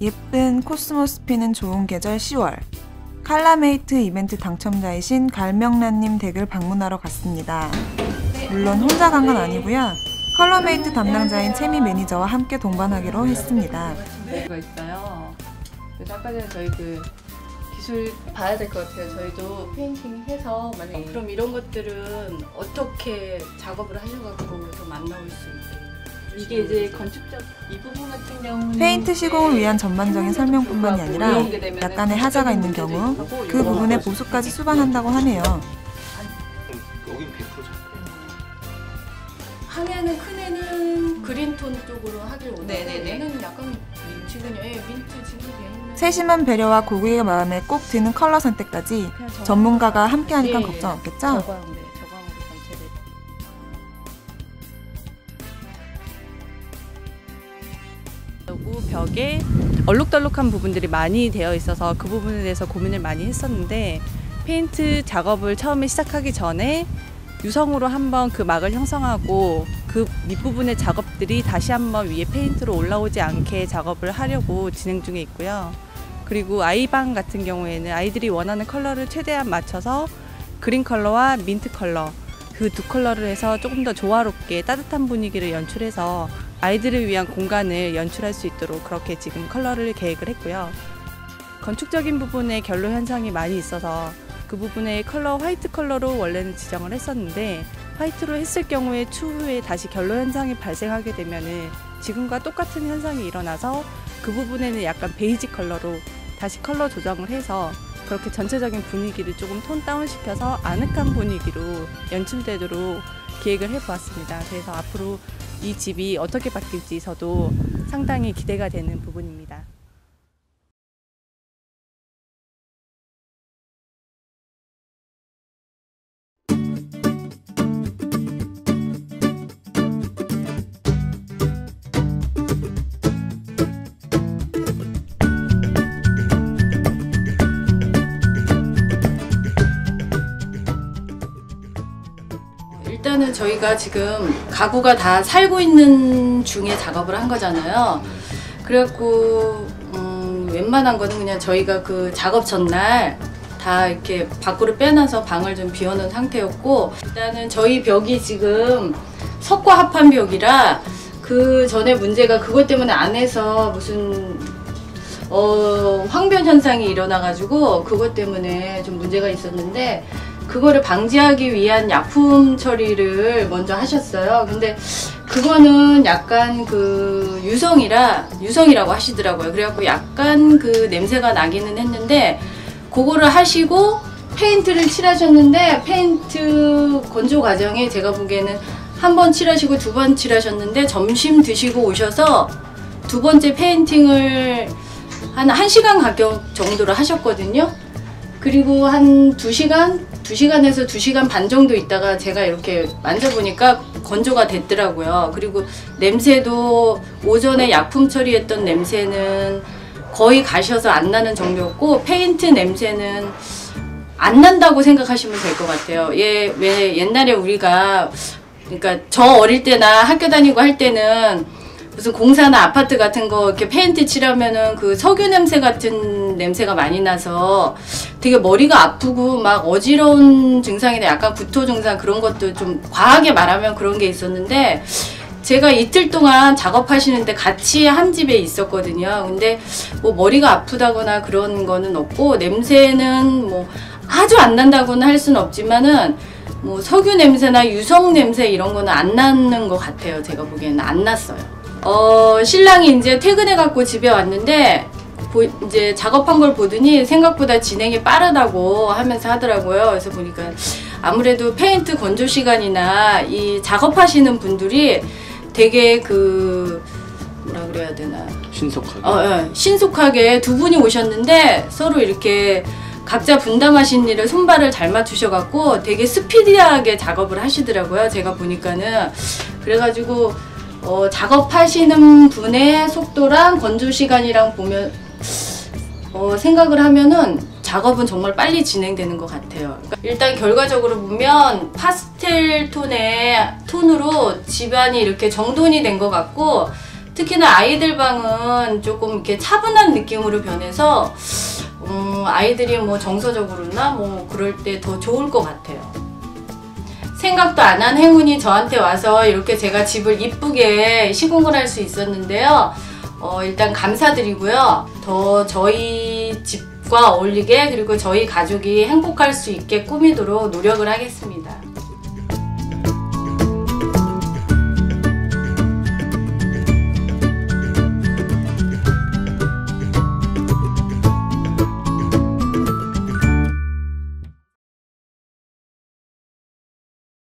예쁜 코스모스 피는 좋은 계절 10월. 칼라메이트 이벤트 당첨자이신 갈명란님 댁을 방문하러 갔습니다. 물론 혼자 간 건 아니고요. 컬러메이트 담당자인 채미 매니저와 함께 동반하기로 했습니다. 가 있어요. 그래서 아까 전에 저희 그 기술 봐야 될 것 같아요. 저희도 페인팅 해서 만약 그럼 이런 것들은 어떻게 작업을 하셔가지고 더 만나올 수 있게 이게 이제 건축적 이 부분 같은 경우는 페인트 시공을 위한 전반적인 설명뿐만이 아니라 약간의 하자가 있는 경우 그 부분의 보수까지 수반한다고 하네요. 여긴 100%죠. 항해는 큰 애는 그린톤 쪽으로 하길 원하고 네네네. 얘는 약간 지금 예, 민트 지금 세심한 배려와 고객의 마음에 꼭 드는 컬러 선택까지 그냥 저- 전문가가 함께하니까 예, 예. 걱정 없겠죠? 그리고 벽에 얼룩덜룩한 부분들이 많이 되어 있어서 그 부분에 대해서 고민을 많이 했었는데 페인트 작업을 처음에 시작하기 전에 유성으로 한번 그 막을 형성하고 그 밑부분의 작업들이 다시 한번 위에 페인트로 올라오지 않게 작업을 하려고 진행 중에 있고요. 그리고 아이방 같은 경우에는 아이들이 원하는 컬러를 최대한 맞춰서 그린 컬러와 민트 컬러 그 두 컬러를 해서 조금 더 조화롭게 따뜻한 분위기를 연출해서 아이들을 위한 공간을 연출할 수 있도록 그렇게 지금 컬러를 계획을 했고요. 건축적인 부분에 결로 현상이 많이 있어서 그 부분에 컬러 화이트 컬러로 원래는 지정을 했었는데 화이트로 했을 경우에 추후에 다시 결로 현상이 발생하게 되면은 지금과 똑같은 현상이 일어나서 그 부분에는 약간 베이지 컬러로 다시 컬러 조정을 해서 그렇게 전체적인 분위기를 조금 톤 다운 시켜서 아늑한 분위기로 연출되도록 계획을 해보았습니다. 그래서 앞으로 이 집이 어떻게 바뀔지 저도 상당히 기대가 되는 부분입니다. 일단은 저희가 지금 가구가 다 살고 있는 중에 작업을 한 거잖아요. 그래갖고 음, 웬만한 거는 그냥 저희가 그 작업 전날 다 이렇게 밖으로 빼놔서 방을 좀 비워놓은 상태였고 일단은 저희 벽이 지금 석과 합한 벽이라 그 전에 문제가 그것 때문에 안에서 무슨 어, 황변 현상이 일어나가지고 그것 때문에 좀 문제가 있었는데 그거를 방지하기 위한 약품 처리를 먼저 하셨어요. 근데 그거는 약간 그 유성이라 유성이라고 하시더라고요. 그래갖고 약간 그 냄새가 나기는 했는데 그거를 하시고 페인트를 칠하셨는데 페인트 건조 과정에 제가 보기에는 한 번 칠하시고 두 번 칠하셨는데 점심 드시고 오셔서 두 번째 페인팅을 한 1시간 가격 정도로 하셨거든요. 그리고 한 2시간, 2시간에서 2시간 반 정도 있다가 제가 이렇게 만져보니까 건조가 됐더라고요. 그리고 냄새도 오전에 약품 처리했던 냄새는 거의 가셔서 안 나는 정도였고 페인트 냄새는 안 난다고 생각하시면 될 것 같아요. 예, 왜 옛날에 우리가 그러니까 저 어릴 때나 학교 다니고 할 때는 무슨 공사나 아파트 같은 거 이렇게 페인트 칠하면은 그 석유 냄새 같은 냄새가 많이 나서 되게 머리가 아프고 막 어지러운 증상이나 약간 구토 증상 그런 것도 좀 과하게 말하면 그런 게 있었는데 제가 이틀 동안 작업하시는데 같이 한 집에 있었거든요. 근데 뭐 머리가 아프다거나 그런 거는 없고 냄새는 뭐 아주 안 난다고는 할 수는 없지만은 뭐 석유 냄새나 유성 냄새 이런 거는 안 나는 것 같아요. 제가 보기에는 안 났어요. 어, 신랑이 이제 퇴근해 갖고 집에 왔는데 보- 이제 작업한 걸 보더니 생각보다 진행이 빠르다고 하면서 하더라고요. 그래서 보니까 아무래도 페인트 건조 시간이나 이 작업하시는 분들이 되게 그 뭐라 그래야 되나 신속하게. 어, 예. 신속하게 두 분이 오셨는데 서로 이렇게 각자 분담하신 일을 손발을 잘 맞추셔갖고 되게 스피디하게 작업을 하시더라고요. 제가 보니까는 그래가지고 어, 작업하시는 분의 속도랑 건조 시간이랑 보면 어, 생각을 하면은 작업은 정말 빨리 진행되는 것 같아요. 그러니까 일단 결과적으로 보면 파스텔 톤의 톤으로 집안이 이렇게 정돈이 된 것 같고 특히나 아이들 방은 조금 이렇게 차분한 느낌으로 변해서 음, 아이들이 뭐 정서적으로나 뭐 그럴 때 더 좋을 것 같아요. 생각도 안 한 행운이 저한테 와서 이렇게 제가 집을 이쁘게 시공을 할 수 있었는데요. 어, 일단 감사드리고요. 더 저희 집과 어울리게 그리고 저희 가족이 행복할 수 있게 꾸미도록 노력을 하겠습니다.